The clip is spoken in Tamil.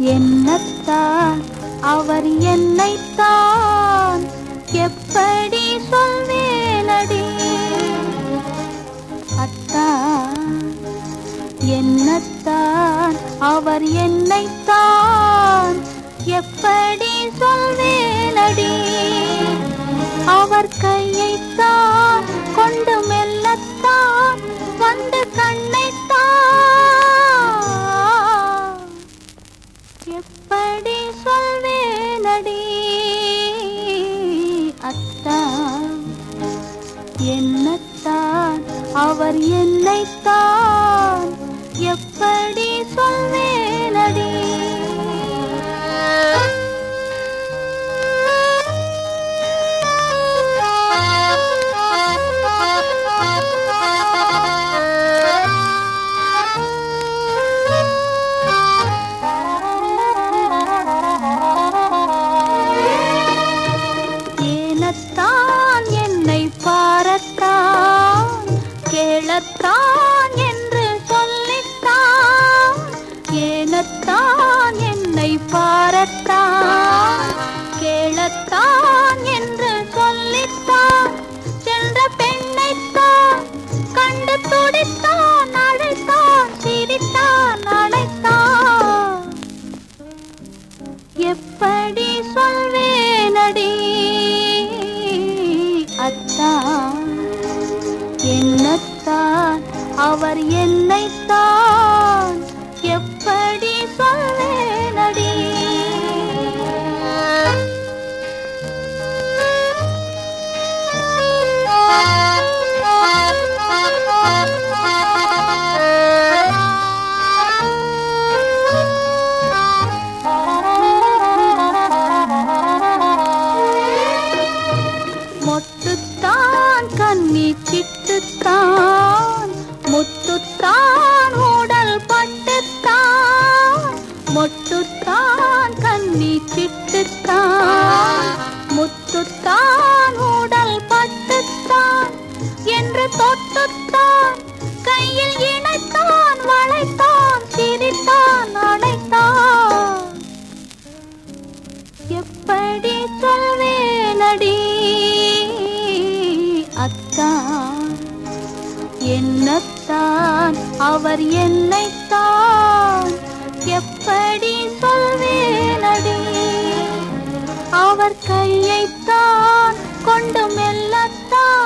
என்னத்தான்? அவர் என்னைத்தான் எப்படி சொல்வேனடி அத்தா என்னத்தான்? அவர் என்னைத்தான் எப்படி சொல்வே எப்படி சொல்வேனடி அத்தா. என்னத்தான்? அவர் என்னைத்தான்? எப்படி சொல்வே da என்னத்தான்? அவர் என்னைத்தான் முத்துத்தான் கண்ணி சிட்டுத்தான் முத்துத்தான் உடல் பட்டுத்தான் என்று தொட்டுத்தான். கையில் இணைத்தான் வளைத்தான் சிரித்தான் அடைத்தான் எப்படி சொல்வேனடி அத்தான். என்னத்தான் அவர் என்னைத்தான் எப்படி சொல்வேனடி? அவர் கையைத்தான் கொண்டு மெல்லத்தான்